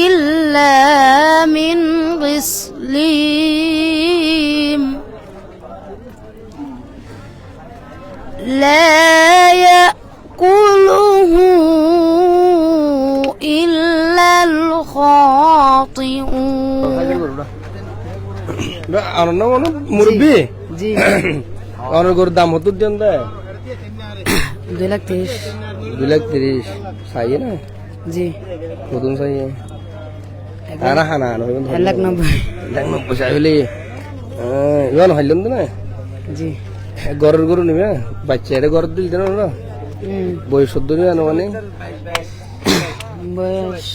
إلا من غسلين لا يأكله إلا الخاطئون আর না মানে মুরব্বী জি আর গরুর দাম হতো দেন দেয় দুই লাখ তিরিশ দুই লাখ তিরিশ চাইয়ে না জি নতুন চাইয়ে হইবেন এক লাখ নব্বই লাখ নব্বই চাই হইলে ইমান হাইলেন তো না জি। গরের গরু নিবে বাচ্চা এটা গরর দিল দেন না? বয়স সদ্য নিবে বয়স।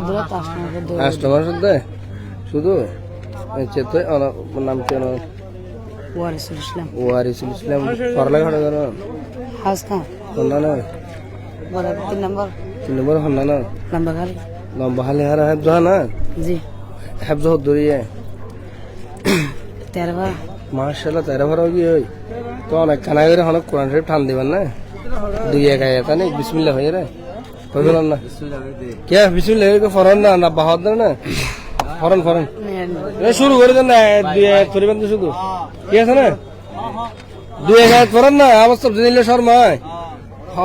দূর পাঁচ নম্বর দূর কাস্টমার শুদ্ধ শুধু আচ্ছা তো নাম কি ওয়ারিসুল ইসলাম ওয়ারিসুল ইসলাম পড়ালেখা করে কেন হাউস খান হন্না না বড় তিন নম্বর তিন নম্বর হন্না না লম্বা খালি লম্বা হালে হারা না জি দরিয়ে তেরো মার্শাল্লাহ তেরো কি ওই তো অনেক খানা করে অনেক কোরআন শরীফ টান দিবেন না দুই এক আয় এটা নেই বিসমিল্লা হয়ে রে কই বলেন না কে বিসমিল্লা হয়ে ফরন না না বাহাদ না ফরন ফরন এ শুরু করে দেন না দুই এক করিবেন তো শুধু কি আছে না দুই এক আয়াত ফরন না অবস্থা দিলে শর্মায়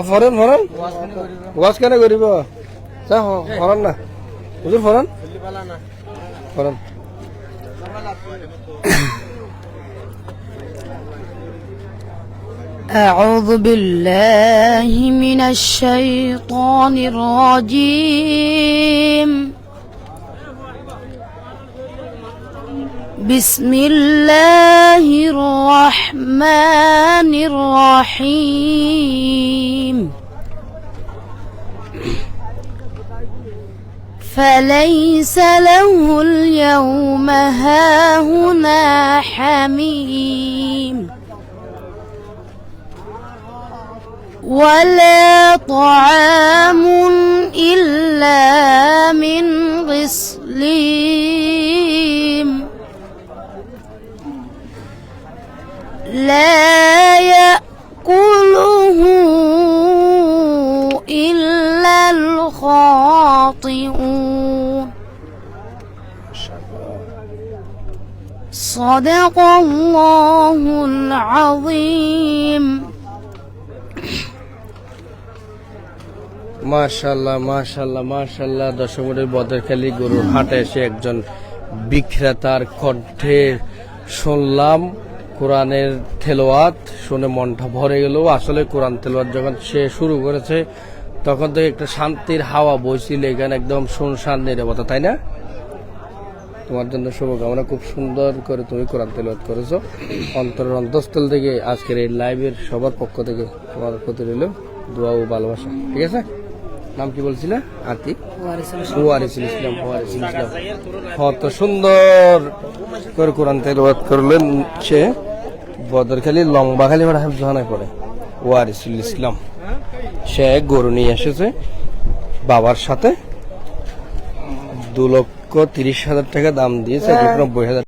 ফরন ফরন ওয়াজ কেন করিব যা হ- ফরন না হুজুর ফরন ফরন أعوذ بالله من الشيطان الرجيم بسم الله الرحمن الرحيم. فليس له اليوم هاهنا حميم. ولا طعام إلا من غسلين لا الخاطئون صدق الله العظيم মাশাল্লাহ মাশাল্লাহ মাশাল্লাহ দশমীর বদরখালি গরুর হাটে এসে একজন বিক্রেতার কণ্ঠে শুনলাম কোরআনের তেলোয়াত শুনে মনটা ভরে গেল আসলে কোরআন তেলোয়াত যখন সে শুরু করেছে তখন তো একটা শান্তির হাওয়া বইছিল এখানে একদম শুনশান নিরবতা তাই না? তোমার জন্য শুভকামনা খুব সুন্দর করে তুমি কোরআন তেলাওয়াত করেছ। অন্তরের অন্তঃস্থল থেকে আজকের এই লাইভের সবার পক্ষ থেকে তোমার প্রতি রইল দোয়া ও ভালোবাসা ঠিক আছে? নাম কি বলছিলে? আতি ওয়ারিসুল ইসলাম। ওয়ারিসুল ইসলাম কত সুন্দর করে কোরআন তেলাওয়াত করলেন সে। বদরখালি লম্বা খালি ভাড়া হাফজাহানায় পড়ে ওয়ারিসুল ইসলাম। সে এক গরু নিয়ে এসেছে। বাবার সাথে। দু লক্ষ তিরিশ হাজার টাকা দাম দিয়েছে নব্বই হাজার